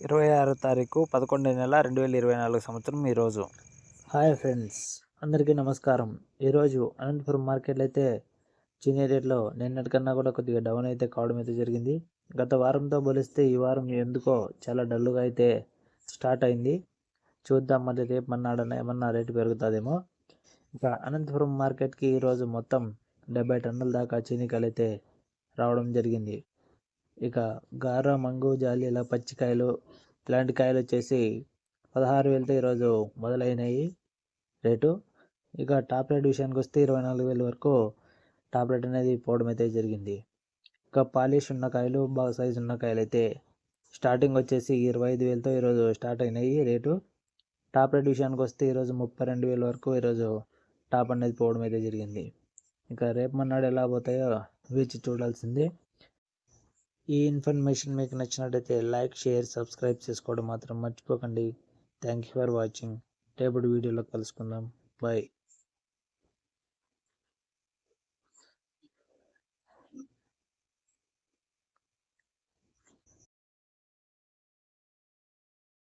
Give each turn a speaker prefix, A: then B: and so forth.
A: ఇరవై ఆరో తారీఖు పదకొండు నెల రెండు వేల ఇరవై నాలుగు సంవత్సరం ఈరోజు. హాయ్ ఫ్రెండ్స్ అందరికీ నమస్కారం. ఈరోజు అనంతపురం మార్కెట్లో అయితే చీనీ రేట్లో నిన్నటికన్నా కూడా కొద్దిగా డౌన్ అయితే కావడం అయితే జరిగింది. గత వారంతో పోలిస్తే ఈ వారం ఎందుకో చాలా డల్గా అయితే స్టార్ట్ అయింది. చూద్దాం మళ్ళీ రేపు మన్నాడన ఏమన్నా రేటు పెరుగుతుందేమో. ఇక అనంతపురం మార్కెట్కి ఈరోజు మొత్తం డెబ్బై టన్నుల దాకా చీనికాయలు అయితే రావడం జరిగింది. ఇక గార మంగు జాలి ఇలా పచ్చికాయలు ఇలాంటి కాయలు వచ్చేసి పదహారు వేలతో ఈరోజు మొదలైనాయి రేటు. ఇక టాప్ రేట్ విషయానికి వస్తే ఇరవై నాలుగు వేల వరకు టాప్ రేట్ అనేది పోవడం అయితే జరిగింది. ఇక పాలిష్ ఉన్న కాయలు బాగా సైజు ఉన్న కాయలు అయితే స్టార్టింగ్ వచ్చేసి ఇరవై ఐదు వేలతో ఈరోజు స్టార్ట్ అయినాయి రేటు. టాప్ రేట్ విషయానికి వస్తే ఈరోజు ముప్పై రెండు వేల వరకు ఈరోజు టాప్ అనేది పోవడం అయితే జరిగింది. ఇంకా రేపు మన్నాడు ఎలా పోతాయో వేచి చూడాల్సిందే. ఈ ఇన్ఫర్మేషన్ మీకు నచ్చినట్టయితే లైక్ షేర్ సబ్స్క్రైబ్ చేసుకోవడం మాత్రం మర్చిపోకండి. థ్యాంక్ యూ ఫర్ వాచింగ్ రేపటి వీడియోలో కలుసుకుందాం. బాయ్